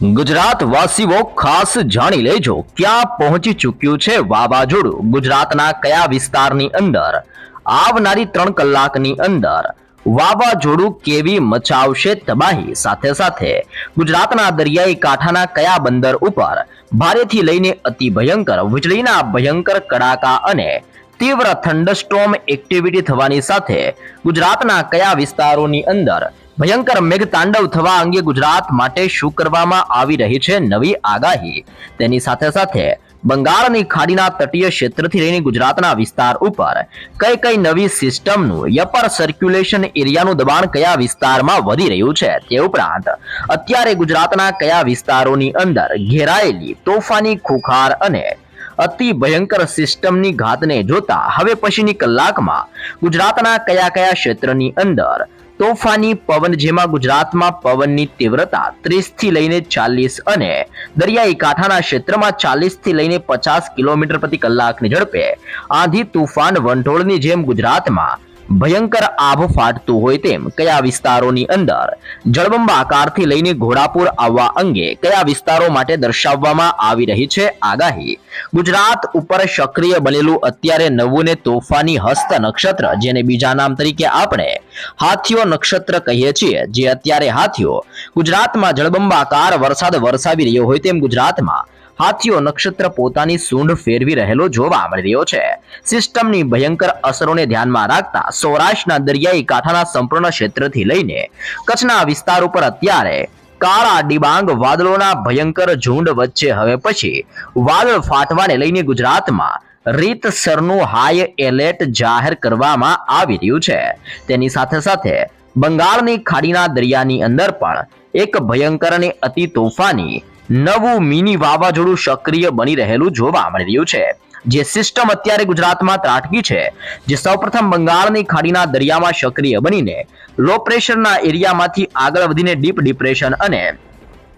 ગુજરાત વાસીઓ ખાસ જાણી લેજો, ક્યાં પહોંચી ચૂક્યું છે વાવાઝોડું? ગુજરાતના કયા વિસ્તારની અંદર? આવનારી ત્રણ કલાકની અંદર વાવાઝોડું કેવી મચાવશે તબાહી? સાથે સાથે ગુજરાતના દરિયાઈ કાંઠાના કયા બંદર ઉપર ભારેથી લઈને અતિ ભયંકર, વીજળીના ભયંકર કડાકા અને તીવ્ર થંડસ્ટોમ એક્ટિવિટી થવાની સાથે ગુજરાતના કયા વિસ્તારોની અંદર ભયંકર મેઘતાંડવ થવા અંગે ગુજરાત માટે શું કરવામાં આવી રહી છે નવી આગાહી? તેની સાથે સાથે બંગાળની ખાડીના તટીય ક્ષેત્રથી લઈને ગુજરાતના વિસ્તાર ઉપર કઈ કઈ નવી સિસ્ટમનું યપર સર્ક્યુલેશન એરિયાનું દબાણ કયા વિસ્તારમાં વધી રહ્યું છે તે ઉપરાંત અત્યારે ગુજરાતના કયા વિસ્તારોની અંદર ઘેરાયેલી તોફાની ખુખાર અને અતિ ભયંકર સિસ્ટમની ઘાતને જોતા હવે પછીની કલાકમાં ગુજરાતના કયા કયા ક્ષેત્રની અંદર તોફાની પવન જેમાં ગુજરાતમાં પવનની તીવ્રતા ત્રીસથી લઈને ચાલીસ અને દરિયાઈ કાંઠાના ક્ષેત્રમાં ચાલીસથી લઈને પચાસ કિલોમીટર પ્રતિ કલાકની ઝડપે આંધી તુફાન વંટોળની જેમ ગુજરાતમાં ભયંકર આભ ફાટતું હોય તેમ કયા વિસ્તારોની અંદર? જળબંબાકારથી લઈને ઘોડાપુર આવવા અંગે કયા વિસ્તારો માટે દર્શાવવામાં આવી રહી છે આગાહી? ગુજરાત ઉપર સક્રિય બનેલું અત્યારે નવું ને તોફાની હસ્ત નક્ષત્ર, જેને બીજા નામ તરીકે આપણે હાથીઓ નક્ષત્ર કહીએ છીએ, જે અત્યારે હાથીઓ ગુજરાતમાં જળબંબાકાર વરસાદ વરસાવી રહ્યો હોય તેમ ગુજરાતમાં હાથીઓ નક્ષત્ર પોતાની સૂંઢ ફેરવી રહેલો જોવા મળી રહ્યો છે. સિસ્ટમની ભયંકર અસરોને ધ્યાનમાં રાખતા સૌરાષ્ટ્રના દરિયાઈ કાંઠાના સંપૂર્ણ ક્ષેત્રથી લઈને કચ્છના વિસ્તાર ઉપર અત્યારે કાળા ડિબાંગ વાદળોના ભયંકર ઝુંડ વચ્ચે હવે પછી વાદળ ફાટવાને લઈને ગુજરાતમાં રીતસરનું હાઈ એલર્ટ જાહેર કરવામાં આવી રહ્યું છે. તેની સાથે સાથે બંગાળની ખાડીના દરિયાની અંદર પણ એક ભયંકર અને અતિ તોફાની નવું મિની વાવાઝોડું સક્રિય બની રહેલું જોવા મળી રહ્યું છે. જે સિસ્ટમ અત્યારે ગુજરાતમાં ત્રાટકી છે. જે સૌપ્રથમ બંગાળની ખાડીના દરિયામાં સક્રિય બનીને લો પ્રેશરના એરિયામાંથી આગળ વધીને ડીપ ડિપ્રેશન અને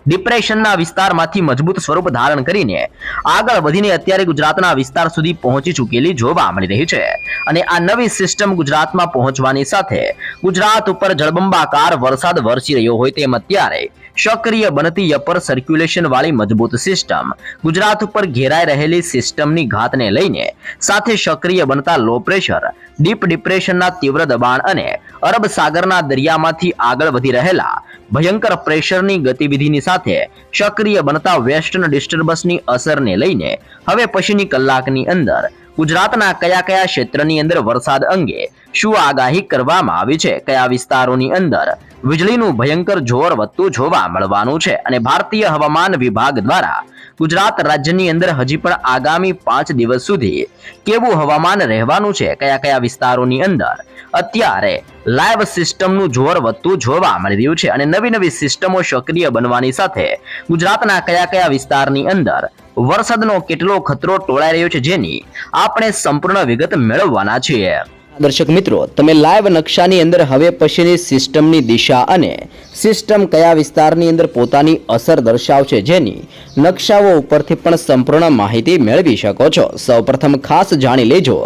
ડિપ્રેશનના વિસ્તારમાંથી મજબૂત સ્વરૂપ ધારણ કરીને આગળ વધીને અત્યારે ગુજરાતના વિસ્તાર સુધી પહોંચી ચૂકેલી જોવા મળી રહી છે. અને આ નવી સિસ્ટમ ગુજરાતમાં પહોંચવાની સાથે ગુજરાત ઉપર જળબંબાકાર વરસાદ વરસી રહ્યો હોય તેમ અત્યારે સક્રિય બનતી અપર સર્ક્યુલેશન વાળી મજબૂત સિસ્ટમ ગુજરાત ઉપર ઘેરાઈ રહેલી સિસ્ટમની ઘાતને લઈને સાથે સક્રિય બનતા લો પ્રેશર ડીપ ડિપ્રેશનના તીવ્ર દબાણ અને અરબ સાગરના દરિયામાંથી આગળ વધી રહેલા ભયંકર પ્રેશરની ગતિવિધિની સાથે સક્રિય બનતા વેસ્ટર્ન ડિસ્ટર્બન્સની અસરને લઈને હવે પછીની કલાકની અંદર ગુજરાતના કયા કયા ક્ષેત્રની અંદર વરસાદ અંગે શું આગાહી કરવામાં આવી છે, કયા વિસ્તારોની અંદર વીજળીનું ભયંકર જોર વધતું જોવા મળવાનું છે અને ભારતીય હવામાન વિભાગ દ્વારા ગુજરાત રાજ્યની અંદર હજી પણ આગામી પાંચ દિવસ સુધી કેવું હવામાન રહેવાનું છે, કયા કયા વિસ્તારોની અંદર? અત્યારે લાઈવ સિસ્ટમનું જોર વધતું જોવા મળી રહ્યું છે અને નવી નવી સિસ્ટમો સક્રિય બનવાની સાથે ગુજરાતના કયા કયા વિસ્તારની અંદર વરસાદનો કેટલો ખતરો ટોળાઈ રહ્યો છે જેની આપણે સંપૂર્ણ વિગત મેળવવાના છીએ. દર્શક મિત્રો, તમે લાઈવ નકશાની અંદર હવે પછીની સિસ્ટમની દિશા અને સિસ્ટમ કયા વિસ્તારની અંદર પોતાની અસર દર્શાવશે જેની નકશાઓ ઉપરથી પણ સંપૂર્ણ માહિતી મેળવી શકો છો. સૌપ્રથમ ખાસ જાણી લેજો.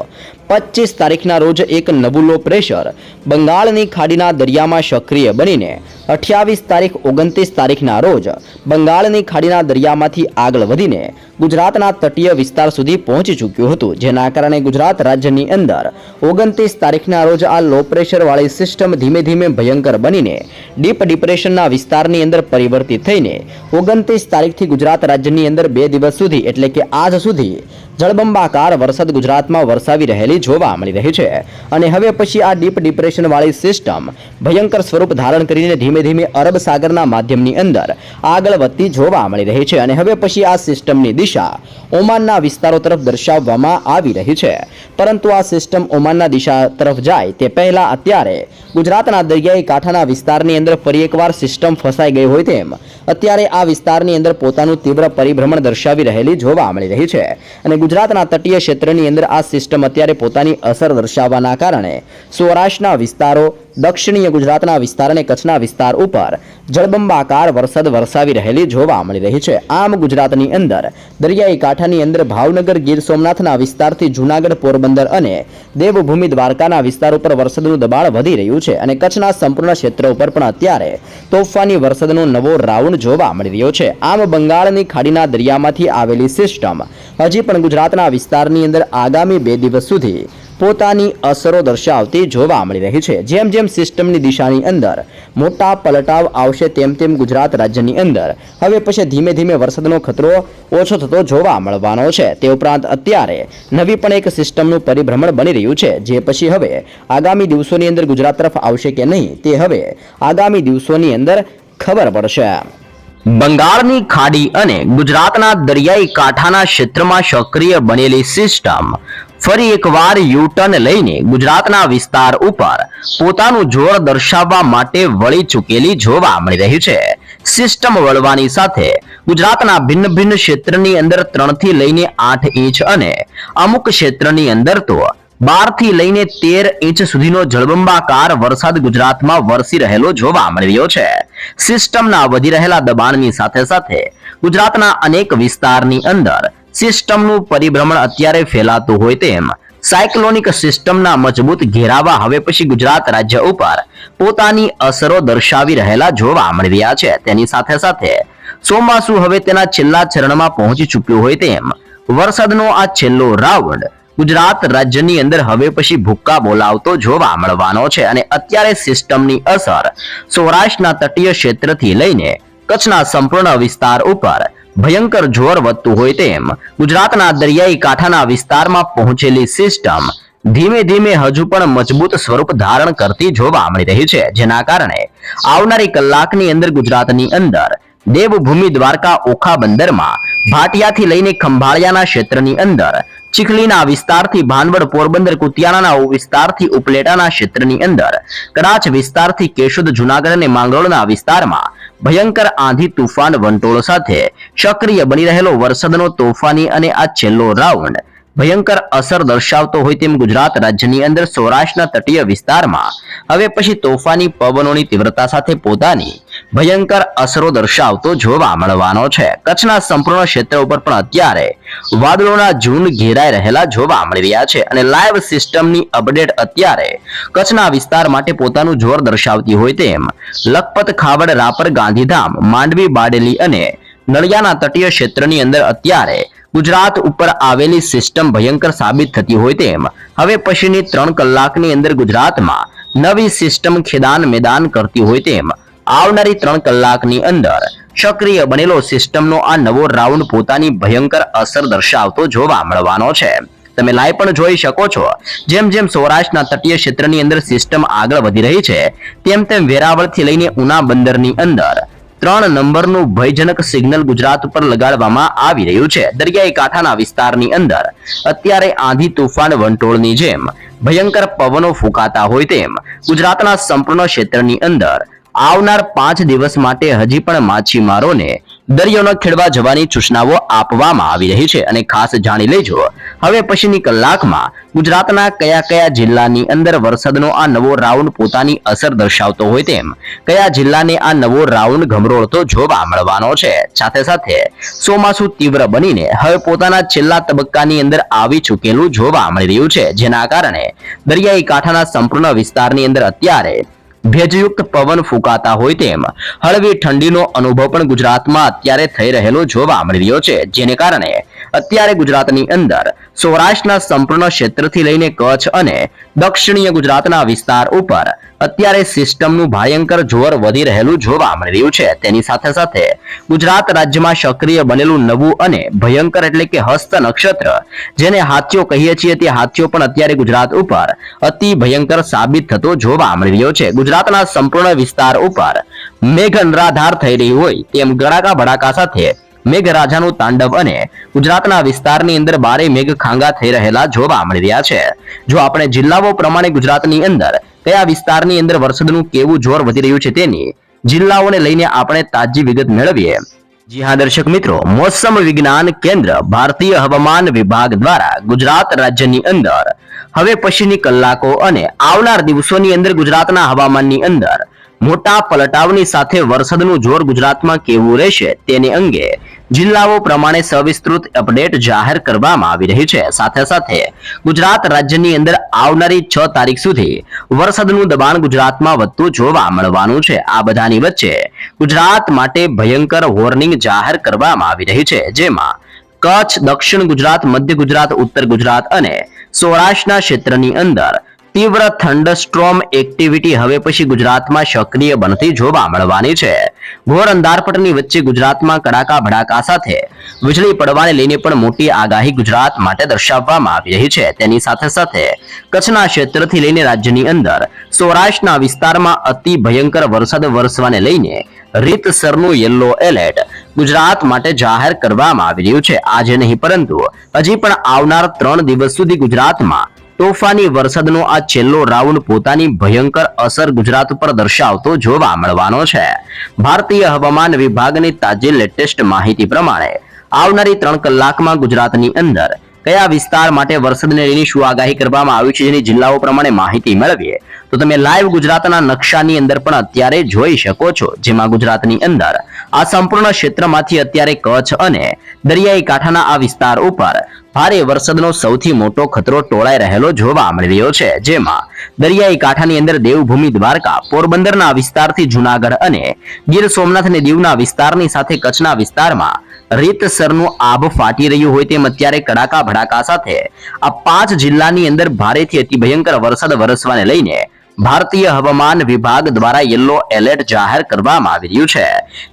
પચીસ તારીખના રોજ એક નબુલો પ્રેશર બંગાળની ખાડીના દરિયામાં સક્રિય બનીને અઠ્યાવીસ તારીખ ઓગણત્રીસ તારીખના રોજ બંગાળની ખાડીના દરિયામાંથી આગળ વધીને ગુજરાતના તટીય વિસ્તાર સુધી પહોંચી ચૂક્યું હતું, જેના કારણે ગુજરાત રાજ્યની અંદર ઓગણત્રીસ તારીખના રોજ આ લો પ્રેશરવાળી સિસ્ટમ ધીમે ધીમે ભયંકર બનીને ડીપ ડિપ્રેશનના વિસ્તારની અંદર પરિવર્તિત થઈને ઓગણત્રીસ તારીખથી ગુજરાત રાજ્યની અંદર બે દિવસ સુધી, એટલે કે આજ સુધી જળબંબાકાર વરસાદ ગુજરાતમાં વરસાવી રહેલી જોવા મળી રહી છે. અને હવે પછી આ ડીપ ડિપ્રેશનવાળી સિસ્ટમ ભયંકર સ્વરૂપ ધારણ કરીને ધીમે ધીમે અરબ સાગરના માધ્યમની અંદર આગળ વધતી જોવા મળી રહી છે. અને હવે પછી આ સિસ્ટમની દિશા ઓમાનના વિસ્તારો તરફ દર્શાવવામાં આવી રહી છે. પરંતુ આ સિસ્ટમ ઓમાનના દિશા તરફ જાય તે પહેલા અત્યારે ગુજરાતના દરિયાઈ કાંઠાના વિસ્તારની અંદર ફરી એકવાર સિસ્ટમ ફસાઈ ગઈ હોય તેમ અત્યારે આ વિસ્તારની અંદર પોતાનું તીવ્ર પરિભ્રમણ દર્શાવી રહેલી જોવા મળી રહી છે. અને ગુજરાતના તટીય ક્ષેત્રની અંદર આ સિસ્ટમ અત્યારે પોતાની અસર દર્શાવવાના કારણે સૌરાષ્ટ્રના વિસ્તારો દક્ષિણીય ગુજરાતના વિસ્તાર અને કચ્છના વિસ્તાર ઉપર જળબંબાકાર વરસાદ વરસાવી રહેલી જોવા મળી રહી છે. આમ ગુજરાતની અંદર દરિયાઈ કાંઠાની અંદર ભાવનગર, ગીર સોમનાથના વિસ્તારથી જૂનાગઢ, પોરબંદર અને દેવભૂમિ દ્વારકાના વિસ્તાર ઉપર વરસાદનું દબાણ વધી રહ્યું છે અને કચ્છના સંપૂર્ણ ક્ષેત્ર ઉપર પણ અત્યારે તોફાની વરસાદનો નવો રાઉન્ડ જોવા મળી રહ્યો છે. આમ બંગાળની ખાડીના દરિયામાંથી આવેલી સિસ્ટમ હજી પણ ગુજરાતના વિસ્તારની અંદર આગામી બે દિવસ સુધી પોતાની અસરો દર્શાવતી જોવા મળી રહી છે. જેમ જેમ સિસ્ટમની દિશાની અંદર મોટા પલટાવ આવશે, તેમ તેમ ગુજરાત રાજ્યની અંદર. હવે પછી ધીમે ધીમે વરસાદનો ખતરો ઓછો થતો જોવા મળવાનો છે. તે ઉપરાંત અત્યારે નવી પણ એક સિસ્ટમનું પરિભ્રમણ બની રહ્યું છે. જે પછી હવે આગામી દિવસોની અંદર ગુજરાત તરફ આવશે કે નહીં, તે હવે આગામી દિવસોની અંદર ખબર પડશે. બંગાળની ખાડી અને ગુજરાતના દરિયાઈ કાંઠાના ક્ષેત્રમાં સક્રિય બનેલી સિસ્ટમ ફરી એકવાર યુટર્ન લઈને ગુજરાતના વિસ્તાર ઉપર પોતાનું જોર દર્શાવવા માટે વળી ચૂકેલી જોવા મળી રહી છે. સિસ્ટમ વળવાની સાથે ગુજરાતના ભિન્ન ભિન્ન ક્ષેત્રની અંદર ત્રણથી લઈને આઠ ઇંચ અને અમુક ક્ષેત્રની અંદર તો બારથી લઈને તેર ઇંચ સુધીનો જળબંબાકાર વરસાદ ગુજરાતમાં વરસી રહેલો જોવા મળી રહ્યો છે. સિસ્ટમના વધી રહેલા દબાણની સાથે સાથે ગુજરાતના અનેક વિસ્તારની અંદર સિસ્ટમનું પરિભ્રમણ અત્યારે ફેલાતું હોય તેમ સાયક્લોનિક સિસ્ટમના મજબૂત ઘેરાવા હવે પછી ગુજરાત રાજ્ય ઉપર પોતાની અસરો દર્શાવી રહેલા જોવા મળ્યા છે. તેની સાથે સાથે ચોમાસું હવે તેના છેલ્લા ચરણમાં પહોંચી ચૂક્યું હોય તેમ વરસાદનો આ છેલ્લો રાઉન્ડ ગુજરાત રાજ્યની અંદર હવે પછી ભૂક્કા બોલાવતો જોવા મળવાનો છે અને અત્યારે સિસ્ટમની અસર સૌરાષ્ટ્રના તટીય ક્ષેત્રથી લઈને કચ્છના સંપૂર્ણ વિસ્તાર ઉપર ભયંકર જોર વધતું હોય તેમ ગુજરાતના દરિયાઈ કાંઠાના વિસ્તારમાં પહોંચેલી સિસ્ટમ ધીમે ધીમે હજુ પણ મજબૂત સ્વરૂપ ધારણ કરતી જોવા મળી રહી છે, જેના કારણે આવનારી કલાકની અંદર ગુજરાતની અંદર દેવભૂમિ દ્વારકા ઓખા બંદરમાં ભાટિયાથી લઈને ખંભાળિયાના ક્ષેત્રની અંદર, ચીખલીના વિસ્તારથી ભાનવડ, પોરબંદર, કુતિયાણાના વિસ્તારથી ઉપલેટાના ક્ષેત્રની અંદર કડાચ વિસ્તારથી કેશોદ, જુનાગઢ અને માંગરોળના વિસ્તારમાં ભયંકર આંધી તુફાન વંટોળ સાથે સક્રિય બની રહેલો વરસાદનો તોફાની અને આ છેલ્લો રાઉન્ડ ભયંકર અસર દર્શાવતો હોય તેમ ગુજરાત રાજ્યની અંદર સૌરાષ્ટ્રના તટીય વિસ્તારમાં. હવે પછી તોફાની પવનોની તીવ્રતા સાથે પોતાની ભયંકર અસરો દર્શાવતો જોવા મળવાનો છે. કચ્છના સંપૂર્ણ ક્ષેત્ર ઉપર પણ અત્યારે વાદળોના ઝુંડ ઘેરાઈ રહેલા જોવા મળી રહ્યા છે અને લાઈવ સિસ્ટમની અપડેટ અત્યારે કચ્છના વિસ્તાર માટે પોતાનું જોર દર્શાવતી હોય તેમ લખપત, ખાવડ, રાપર, ગાંધીધામ, માંડવી, બાડેલી અને નળિયાના તટીય ક્ષેત્રની અંદર અત્યારે ગુજરાત ઉપર આવેલી સિસ્ટમ ભયંકર સાબિત થતી હોય તેમ. હવે પછીની ત્રણ કલાકની અંદર ગુજરાતમાં નવી સિસ્ટમ ખેદાન મેદાન કરતી હોય તેમ. આવનારી ત્રણ કલાકની અંદર સક્રિય બનેલો સિસ્ટમનો આ નવો રાઉન્ડ પોતાની ભયંકર અસર દર્શાવતો જોવા મળવાનો છે. તમે લાઈવ પણ જોઈ શકો છો. જેમ જેમ સૌરાષ્ટ્રના તટીય ક્ષેત્રની અંદર સિસ્ટમ આગળ વધી રહી છે, તેમ તેમ વેરાવળથી લઈને ઉના બંદરની અંદર ત્રણ નંબરનું ભયજનક સિગ્નલ ગુજરાત ઉપર લગાડવામાં આવી રહ્યું છે. દરિયાઈ કાંઠાના વિસ્તારની અંદર. અત્યારે આંધી તુફાન વંટોળની જેમ ભયંકર પવનો ફૂંકાતા હોય તેમ ગુજરાતના સંપૂર્ણ ક્ષેત્રની અંદર આવનાર પાંચ દિવસ માટે હજી પણ માછીમારોને દરિયો ખેડવા જવાની સૂચનાઓ આપવામાં આવી રહી છે અને ખાસ જાણી લેજો. હવે પછીની કલાકમાં ગુજરાતના કયા કયા જિલ્લાની અંદર વરસાદનો આ નવો રાઉન્ડ પોતાની અસર દર્શાવતો હોય તેમ કયા જિલ્લાને આ નવો રાઉન્ડ ગમરોળતો જોવા મળવાનો છે? સાથે સાથે ચોમાસુ તીવ્ર બનીને હવે પોતાના છેલ્લા તબક્કાની અંદર આવી ચૂકેલું જોવા મળી રહ્યું છે. જેના કારણે દરિયાઈ કાંઠાના સંપૂર્ણ વિસ્તારની અંદર અત્યારે ભેજયુક્ત પવન ફૂંકાતા હોય તેમ. હળવી ઠંડીનો અનુભવ પણ ગુજરાતમાં અત્યારે થઈ રહેલો જોવા મળી રહ્યો છે, જેને કારણે અત્યારે ગુજરાતની અંદર સૌરાષ્ટ્રના સંપૂર્ણ ક્ષેત્રથી લઈને કચ્છ અને દક્ષિણીય ગુજરાતના વિસ્તાર ઉપર અત્યારે સિસ્ટમનું ભયંકર જોર વધી રહેલું જોવા મળી રહ્યું છે. તેની સાથે સાથે ગુજરાત રાજ્યમાં સક્રિય બનેલું નવું અને ભયંકર એટલે કે હસ્ત નક્ષત્ર, જેને હાથીઓ કહીએ છીએ તે હાથીઓ પણ અત્યારે ગુજરાત ઉપર અતિ ભયંકર સાબિત થતો જોવા મળી રહ્યો છે. ગુજરાતના સંપૂર્ણ વિસ્તાર ઉપર મેઘ અનરાધાર થઈ રહી હોય તેમ ગડાકા ભડાકા સાથે મેઘરાજાનું તાંડવ અને ગુજરાતના વિસ્તારની અંદર ભારે મેઘ ખાંગા થઈ રહેલા જોવા મળી રહ્યા છે. જો આપણે જિલ્લાઓ પ્રમાણે ગુજરાતની અંદર કયા વિસ્તારની અંદર વરસાદનું કેવું જોર વધી રહ્યું છે તેની જિલ્લાઓને લઈને આપણે તાજી વિગત મેળવીએ. જી હા, દર્શક મિત્રો, મોસમ વિજ્ઞાન કેન્દ્ર, ભારતીય હવામાન વિભાગ દ્વારા ગુજરાત રાજ્યની અંદર હવે પછીની કલાકો અને આવનાર દિવસોની અંદર ગુજરાતના હવામાનની અંદર મોટા પલટાવની સાથે વરસાદનું જોર ગુજરાતમાં કેવું રહેશે તેની અંગે જિલ્લાઓ પ્રમાણે સવિસ્તૃત અપડેટ જાહેર કરવામાં આવી રહી છે. સાથે સાથે ગુજરાત રાજ્યની અંદર આવનારી છ તારીખ સુધી વરસાદનું દબાણ ગુજરાતમાં વધતું જોવા મળવાનું છે. આ બધાની વચ્ચે ગુજરાત માટે ભયંકર વોર્નિંગ જાહેર કરવામાં આવી રહી છે, જેમાં કચ્છ, દક્ષિણ ગુજરાત, મધ્ય ગુજરાત, ઉત્તર ગુજરાત અને સૌરાષ્ટ્રના ક્ષેત્રની અંદર તીવ્ર થંડસ્ટ્રોમ એક્ટિવિટી હવે પછી ગુજરાતમાં સક્રિય બનતી જોવા મળવાની છે. ઘોર અંધારપટની વચ્ચે ગુજરાતમાં કડાકા ભડાકા સાથે વીજળી પડવાને લઈને પણ મોટી આગાહી ગુજરાત માટે દર્શાવવામાં આવી રહી છે. તેની સાથે સાથે કચ્છના ક્ષેત્રથી લઈને રાજ્યની અંદર સૌરાષ્ટ્રના વિસ્તારમાં અતિ ભયંકર વરસાદ વરસવાને લઈને રીતસરનું યલો એલર્ટ ગુજરાત માટે જાહેર કરવામાં આવી રહ્યું છે. આજે નહીં પરંતુ હજી પણ આવનાર ત્રણ દિવસ સુધી ગુજરાતમાં તોફાની વરસાદનો આ છેલ્લો રાઉન્ડ પોતાની ભયંકર અસર ગુજરાત પર દર્શાવતો જોવા મળવાનો છે. ભારતીય હવામાન વિભાગની તાજી લેટેસ્ટ માહિતી પ્રમાણે આવનારી ત્રણ કલાકમાં ગુજરાતની અંદર કયા વિસ્તાર માટે વરસાદને લઈને શું આગાહી કરવામાં આવી છે જેની જિલ્લાઓ પ્રમાણે માહિતી મેળવીએ? તો તમે લાઈવ ગુજરાતના નકશાની અંદર પણ અત્યારે જોઈ શકો છો. જેમાં ગુજરાતની અંદર આ સંપૂર્ણ ક્ષેત્રમાંથી અત્યારે કચ્છ અને દરિયાઈ કાંઠાના આ વિસ્તાર ઉપર ભારે વરસાદનો સૌથી મોટો ખતરો ટોળાઈ રહેલો જોવા મળી રહ્યો છે. જેમાં દરિયાઈ કાંઠાની અંદર દેવભૂમિ દ્વારકા, પોરબંદરના વિસ્તારથી જુનાગઢ અને ગીર સોમનાથ અને દીવના વિસ્તારની સાથે કચ્છના વિસ્તારમાં રીતસરનું આભ ફાટી રહ્યું હોય તેમ અત્યારે કડાકા ભડાકા સાથે આ પાંચ જિલ્લાની અંદર ભારેથી અતિ ભયંકર વરસાદ વરસવાને લઈને ભારતીય હવામાન વિભાગ દ્વારા યલો એલર્ટ જાહેર કરવામાં આવી રહ્યું છે.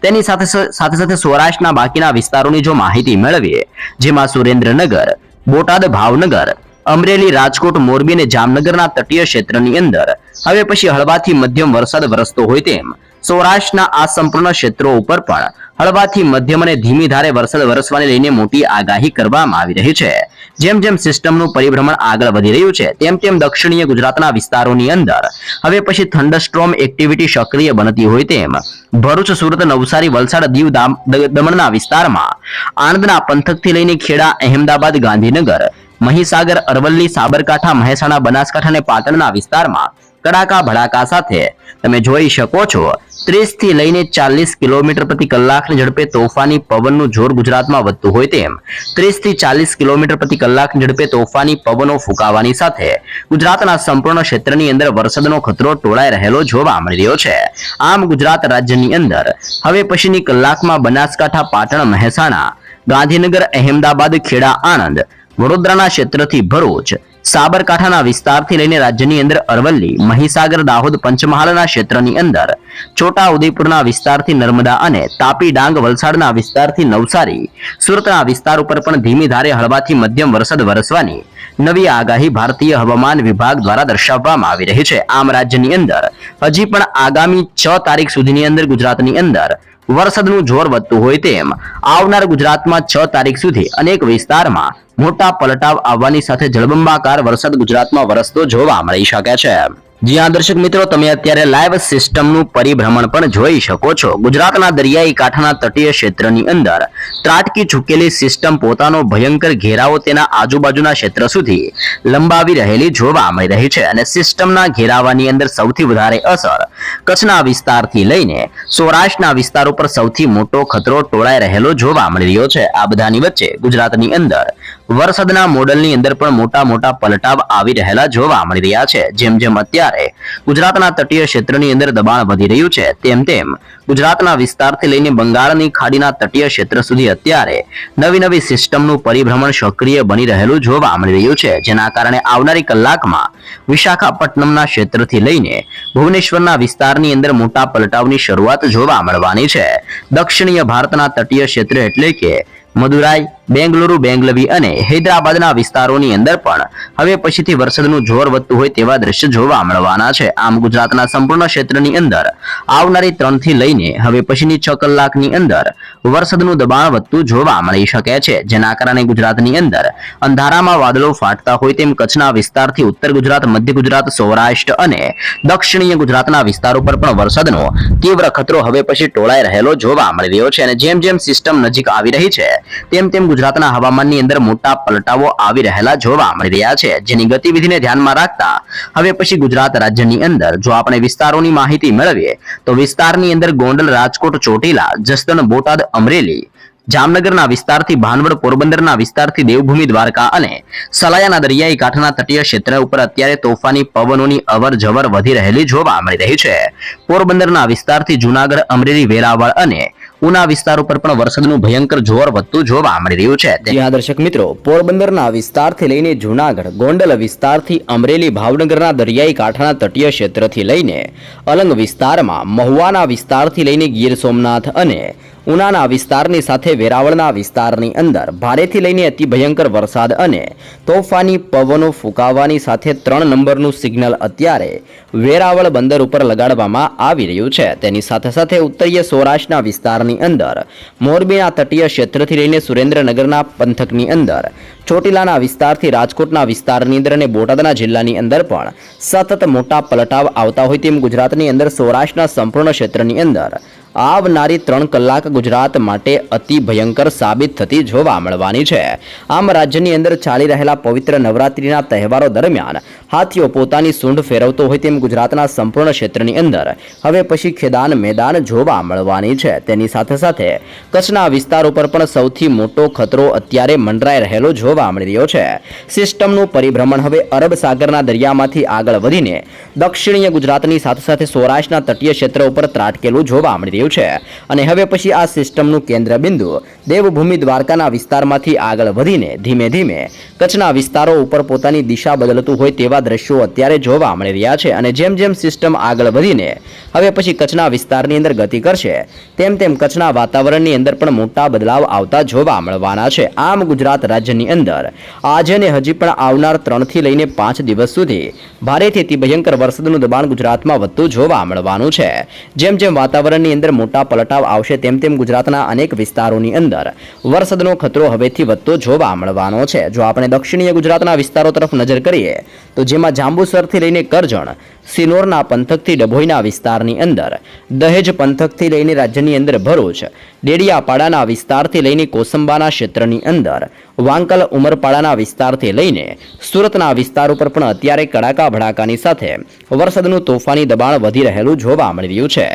તેની સાથે સાથે સાથે સૌરાષ્ટ્રના બાકીના વિસ્તારોની જો માહિતી મેળવીએ, જેમાં સુરેન્દ્રનગર, બોટાદ ભાવનગર, અમરેલી, રાજકોટ, મોરબી અને જામનગરના તટીય ક્ષેત્રની અંદર, હવે પછી હળવાથી મધ્યમ વરસાદ વરસતો હોય તેમ સૌરાષ્ટ્રના આ સંપૂર્ણ ક્ષેત્રો ઉપર પણ હળવાથી મધ્યમ અને ધીમી ધારે વરસાદ વરસવાને લઈને મોટી આગાહી કરવામાં આવી રહી છે. જેમ જેમ સિસ્ટમનું પરિભ્રમણ આગળ વધી રહ્યું છે, તેમ તેમ દક્ષિણીય ગુજરાતના વિસ્તારોની અંદર હવે પછી થંડરસ્ટ્રોમ એક્ટિવિટી સક્રિય બનતી હોય તેમ ભરૂચ, સુરત, નવસારી, વલસાડ, દીવ, દામ- દમણના વિસ્તારમાં આણંદના પંથકથી લઈને ખેડા, અહેમદાબાદ, ગાંધીનગર, મહીસાગર, અરવલ્લી, સાબરકાંઠા, મહેસાણા, બનાસકાંઠા અને પાટણના વિસ્તારમાં કડાકા ભડાકા સાથે. તમે જોઈ શકો છો ત્રીસથી લઈને ચાલીસ કિલોમીટર પ્રતિ કલાકની ઝડપે તોફાની પવનનું જોર ગુજરાતમાં વધતું હોય તેમ. ત્રીસથી ચાલીસ કિલોમીટર પ્રતિ કલાકની ઝડપે તોફાની પવનો ફૂંકાવાની સાથે ગુજરાતના સંપૂર્ણ ક્ષેત્રની અંદર વરસાદનો ખતરો ટોળાઈ રહેલો જોવા મળી રહ્યો છે. આમ ગુજરાત રાજ્યની અંદર હવે પછીની કલાકમાં બનાસકાંઠા, પાટણ, મહેસાણા, ગાંધીનગર, અહેમદાબાદ, ખેડા, આણંદ વડોદરાના ક્ષેત્રથી ભરૂચ, સાબરકાંઠાના વિસ્તારથી લઈને રાજ્યની અંદર અરવલ્લી, મહીસાગર, દાહોદ, પંચમહાલના ક્ષેત્રની અંદર છોટા ઉદયપુરના વિસ્તારથી નર્મદા અને તાપી ડાંગ વલસાડના વિસ્તારથી નવસારી, સુરતના વિસ્તાર ઉપર પણ ધીમી ધારે હળવાથી મધ્યમ વરસાદ વરસવાની નવી આગાહી ભારતીય હવામાન વિભાગ દ્વારા દર્શાવવામાં આવી રહી છે. આમ રાજ્યની અંદર હજી પણ આગામી છ તારીખ સુધીની અંદર ગુજરાતની અંદર વરસાદનું જોર વધતું હોય તેમ આવનાર ગુજરાતમાં છ તારીખ સુધી અનેક વિસ્તારમાં મોટા પલટાવ આવવાની સાથે જળબંબાકાર વરસાદ ગુજરાતમાં વરસતો જોવા મળી શકે છે. જ્યાં દર્શક મિત્રો, તમે અત્યારે લાઈવ સિસ્ટમનું પરિભ્રમણ પણ જોઈ શકો છો. ગુજરાતના દરિયાઈ કાંઠાના તટીય ક્ષેત્રની અંદર ત્રાટકી ચૂકેલી સિસ્ટમ પોતાનો ભયંકર ઘેરાવો તેના આજુબાજુના ક્ષેત્ર સુધી લંબાવી રહેલી જોવા મળી રહી છે અને સિસ્ટમના ઘેરાવાની અંદર સૌથી વધારે અસર કચ્છના વિસ્તારથી લઈને સૌરાષ્ટ્રના વિસ્તારો પર સૌથી મોટો ખતરો ટોળાઈ રહેલો જોવા મળી રહ્યો છે. આ બધાની વચ્ચે ગુજરાતની અંદર વરસાદના મોડલની અંદર પણ મોટા મોટા પલટાવ આવી રહેલા જોવા મળી રહ્યા છે. જેમ જેમ અત્યારે ગુજરાતના તટીય ક્ષેત્રની અંદર દબાણ વધી રહ્યું છે, તેમ તેમ ગુજરાતના વિસ્તારથી લઈને બંગાળની ખાડીના તટીય ક્ષેત્ર સુધી અત્યારે નવી નવી સિસ્ટમનું પરિભ્રમણ સક્રિય બની રહેલું જોવા મળી રહ્યું છે. જેના કારણે આવનારી કલાકમાં વિશાખાપટ્ટનમના ક્ષેત્રથી લઈને ભુવનેશ્વરના વિસ્તારની અંદર મોટા પલટાવની શરૂઆત જોવા મળવાની છે. દક્ષિણીય ભારતના તટીય ક્ષેત્ર એટલે કે મદુરાઈ બેંગલુરુ, બેંગલવી અને હૈદરાબાદના વિસ્તારોની અંદર પણ હવે પછીથી વરસાદનું જોર વધતું હોય તેવા દ્રશ્ય જોવા મળવાના છે. આમ ગુજરાતના સંપૂર્ણ ક્ષેત્રની અંદર આવનારી ત્રણથી લઈને હવે પછીની છ કલાકની અંદર વરસાદનું દબાણ વધતું જોવા મળી શકે છે. જેના કારણે ગુજરાતની અંદર અંધારામાં વાદળો ફાટતા હોય તેમ કચ્છના વિસ્તારથી ઉત્તર ગુજરાત, મધ્ય ગુજરાત, સૌરાષ્ટ્ર અને દક્ષિણીય ગુજરાતના વિસ્તારો પર પણ વરસાદનો તીવ્ર ખતરો હવે પછી ટોળાઈ રહેલો જોવા મળી રહ્યો છે અને જેમ જેમ સિસ્ટમ નજીક આવી રહી છે, તેમ તેમ ગુજરાતના હવામાનની અંદર મોટા પલટાવો આવી રહેલા જોવા મળી રહ્યા છે, જેની ગતિવિધિને ધ્યાનમાં રાખતા હવે પછી ગુજરાત રાજ્યની અંદર જો આપણે વિસ્તારોની માહિતી મેળવીએ, તો વિસ્તારની અંદર ગોંડલ, રાજકોટ, ચોટીલા, જસદણ, બોટાદ, અમરેલી, જામનગરના વિસ્તારથી ભાનવડ, પોરબંદરના વિસ્તારથી દેવભૂમિ, દ્વારકા અને સલાયાના દરિયાઈ કાંઠાના તટીય ક્ષેત્ર ઉપર અત્યારે તોફાની પવનોની અવર જવર વધી રહેલી જોવા મળી રહી છે. પોરબંદરના વિસ્તારથી જુનાગઢ, અમરેલી, વેરાવળ અને ભયંકર જોર વધતું જોવા મળી રહ્યું છે. જી હા મિત્રો, પોરબંદરના વિસ્તારથી લઈને જૂનાગઢ, ગોંડલ વિસ્તારથી અમરેલી, ભાવનગરના દરિયાઈ કાંઠાના તટીય ક્ષેત્રથી લઈને અલંગ વિસ્તારમાં મહુવાના વિસ્તારથી લઈને ગીર સોમનાથ અને ઉનાના વિસ્તારની સાથે વેરાવળના વિસ્તારની અંદર ભારેથી લઈને અતિ ભયંકર વરસાદ અને તોફાની પવનો ફૂંકાવાની સાથે ત્રણ નંબરનું સિગ્નલ અત્યારે વેરાવળ બંદર ઉપર લગાડવામાં આવી રહ્યું છે. તેની સાથે સાથે ઉત્તરીય સૌરાષ્ટ્રના વિસ્તારની અંદર મોરબીના તટીય ક્ષેત્રથી લઈને સુરેન્દ્રનગરના પંથકની અંદર ચોટીલાના વિસ્તારથી રાજકોટના વિસ્તારની અંદર અને બોટાદના જિલ્લાની અંદર પણ સતત મોટા પલટાવ આવતા હોય તેમ ગુજરાતની અંદર સૌરાષ્ટ્રના સંપૂર્ણ ક્ષેત્રની અંદર આવનારી ત્રણ કલાક ગુજરાત માટે અતિ ભયંકર સાબિત થતી જોવા મળવાની છે. આમ રાજ્યની અંદર ચાલી રહેલા પવિત્ર નવરાત્રિના તહેવારો દરમિયાન હાથીઓ પોતાની સૂંઢ ફેરવતો હોય તેમ ગુજરાતના સંપૂર્ણ ક્ષેત્રની અંદર હવે પછી ખેદાન મેદાન જોવા મળવાની છે. તેની સાથે સાથે કચ્છના વિસ્તાર ઉપર પણ સૌથી મોટો ખતરો અત્યારે મંડરાઈ રહેલો જોવા મળી રહ્યો છે. સિસ્ટમનું પરિભ્રમણ હવે અરબ સાગરના દરિયામાંથી આગળ વધીને દક્ષિણીય ગુજરાતની સાથે સાથે સૌરાષ્ટ્રના તટીય ક્ષેત્ર ઉપર ત્રાટકેલું જોવા મળી રહ્યું છે. અને હવે પછી આ સિસ્ટમનું કેન્દ્રબિંદુ દેવભૂમિ દ્વારકાના વિસ્તારમાંથી આગળ વધીને ધીમે ધીમે કચ્છના વિસ્તારો ઉપર પોતાની દિશા બદલતું હોય તેવા દ્રશ્યો અત્યારે જોવા મળી રહ્યા છે. અને જેમ જેમ સિસ્ટમ આગળ વધીને હવે પછી કચ્છના વિસ્તારની અંદર ગતિ કરશે, તેમ તેમ કચ્છના વાતાવરણની અંદર પણ મોટા બદલાવ આવતા જોવા મળવાના છે. આમ ગુજરાત રાજ્યની અંદર આજે અને હજી પણ આવનાર ત્રણથી લઈને પાંચ દિવસ સુધી ભારેથી અતિ વરસાદનું દબાણ ગુજરાતમાં વધતું જોવા મળવાનું છે. જેમ જેમ વાતાવરણની અંદર મોટા પલટાવ આવશે, તેમ તેમ ગુજરાતના અનેક વિસ્તારોની અંદર વરસાદનો ખતરો હવેથી વધતો જોવા મળવાનો છે. જો આપણે દક્ષિણીય ગુજરાતના વિસ્તારો તરફ નજર કરીએ, તો જેમાં જાંબુસરથી લઈને કરજણ સિનોરના પંથકથી ડભોઈના વિસ્તારની અંદર. દહેજ પંથકથી લઈને રાજ્યની અંદર ભરૂચ, ડેડિયાપાડાના વિસ્તારથી લઈને કોસંબાના ક્ષેત્રની અંદર, વાંકલ ઉમરપાડાના વિસ્તારથી લઈને સુરતના વિસ્તાર ઉપર પણ અત્યારે કડાકા ભડાકાની સાથે વરસાદનું તોફાની દબાણ વધી રહેલું જોવા મળી રહ્યું છે.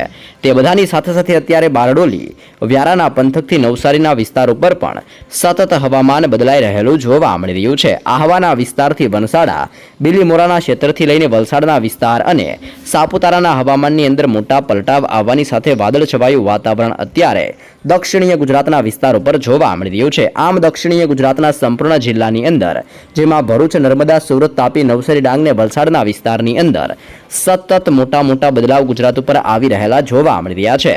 તે બધાની સાથે સાથે અત્યારે બારડોલી, વ્યારાના પંથકથી નવસારીના વિસ્તાર ઉપર પણ સતત હવામાન બદલાઈ રહેલું જોવા મળી રહ્યું છે. આહવાના વિસ્તારથી વનસાડા, બિલીમોરાના ક્ષેત્રથી લઈને વલસાડના વિસ્તાર અને સાપુતારાના હવામાનની અંદર મોટા પલટાવ આવવાની સાથે વાદળછવાયું વાતાવરણ અત્યારે દક્ષિણીય ગુજરાતના વિસ્તાર ઉપર જોવા મળી રહ્યું છે. આમ દક્ષિણીય ગુજરાતના સંપૂર્ણ જિલ્લાની અંદર, જેમાં ભરૂચ, નર્મદા, સુરત, તાપી, નવસારી, ડાંગ ને વલસાડના વિસ્તારની અંદર સતત મોટા મોટા બદલાવ ગુજરાત ઉપર આવી રહેલા જોવા મળી રહ્યા છે.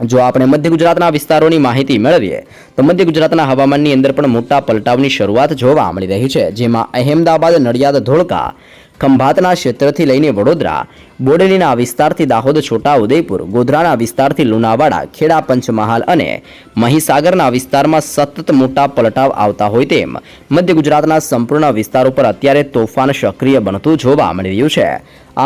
જો આપણે મધ્ય ગુજરાતના વિસ્તારોની માહિતી મેળવીએ, તો મધ્ય ગુજરાતના હવામાનની અંદર પણ મોટા પલટાવની શરૂઆત જોવા મળી રહી છે, જેમાં અહેમદાબાદ, નડિયાદ, ધોળકા ખંભાતના ક્ષેત્રથી લઈને વડોદરા, બોડેલીના વિસ્તારથી દાહોદ છોટા ઉદયપુર ગોધરાના વિસ્તારથી લુણાવાડા, ખેડા, પંચમહાલ અને મહીસાગરના વિસ્તારમાં સતત મોટા પલટાવ આવતા હોય તેમ મધ્ય ગુજરાતના સંપૂર્ણ વિસ્તાર ઉપર અત્યારે તોફાન સક્રિય બનતું જોવા મળી રહ્યું છે.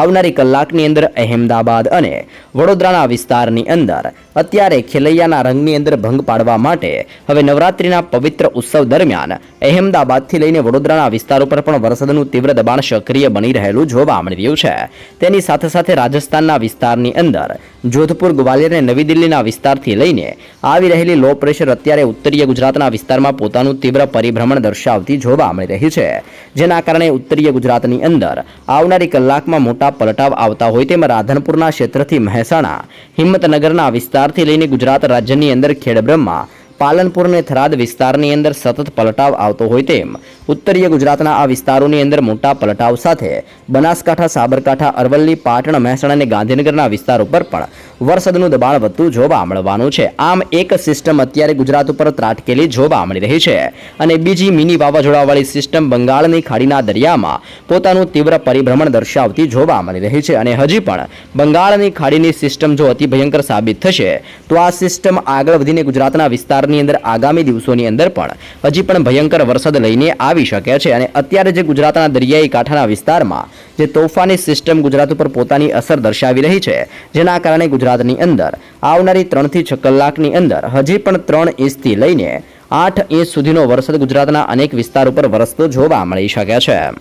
આવનારી કલાકની અંદર અહેમદાબાદ અને વડોદરાના વિસ્તારની અંદર અત્યારે ખેલૈયાના રંગની અંદર ભંગ પાડવા માટે હવે નવરાત્રિના પવિત્ર ઉત્સવ દરમિયાન અહેમદાબાદથી લઈને વડોદરાના વિસ્તાર ઉપર પણ વરસાદનું તીવ્ર દબાણ સક્રિય બની રહેલું જોવા મળી રહ્યું છે. તેની સાથે સાથે રાજસ્થાનના વિસ્તારની અંદર જોધપુર ગ્વાલિયર અને નવી દિલ્હીના વિસ્તારથી લઈને આવી રહેલી લો પ્રેશર અત્યારે ઉત્તરીય ગુજરાતના વિસ્તારમાં પોતાનું તીવ્ર પરિભ્રમણ દર્શાવતી જોવા મળી રહી છે. જેના કારણે ઉત્તરીય ગુજરાતની અંદર આવનારી કલાકમાં મોટા પલટાવ આવતા હોય તેમ રાધનપુરના ક્ષેત્રથી મહેસાણા, હિંમતનગરના વિસ્તારથી લઈને ગુજરાત રાજ્યની અંદર ખેડબ્રહ્મા, પાલનપુર અને થરાદ વિસ્તારની અંદર સતત પલટાવ આવતો હોય તેમ ઉત્તરીય ગુજરાતના આ વિસ્તારોની અંદર મોટા પલટાવ સાથે બનાસકાંઠા, સાબરકાંઠા, અરવલ્લી, પાટણ મહેસાણા અને ગાંધીનગરના વિસ્તારો પર પણ વરસાદનું દબાણ વધતું જોવા મળવાનું છે. આમ એક સિસ્ટમ અત્યારે ગુજરાત ઉપર ત્રાટકેલી જોવા મળી રહી છે અને બીજી મિની વાવાઝોડાવાળી સિસ્ટમ બંગાળની ખાડીના દરિયામાં પોતાનું તીવ્ર પરિભ્રમણ દર્શાવતી જોવા મળી રહી છે અને હજી પણ બંગાળની ખાડીની સિસ્ટમ જો અતિ ભયંકર સાબિત થશે, તો આ સિસ્ટમ આગળ વધીને ગુજરાતના વિસ્તારની અંદર આગામી દિવસોની અંદર પણ હજી પણ ભયંકર વરસાદ લઈને આવી શકે છે અને અત્યારે જે ગુજરાતના દરિયાઈ કાંઠાના વિસ્તારમાં જે તોફાની સિસ્ટમ ગુજરાત ઉપર પોતાની અસર દર્શાવી રહી છે, જેના કારણે ગુજરાતની અંદર. આવનારી ત્રણથી છ કલાકની અંદર હજી પણ ત્રણ ઇંચથી લઈને આઠ ઇંચ સુધીનો વરસાદ ગુજરાતના અનેક વિસ્તાર ઉપર વરસતો જોવા મળી શકે છે.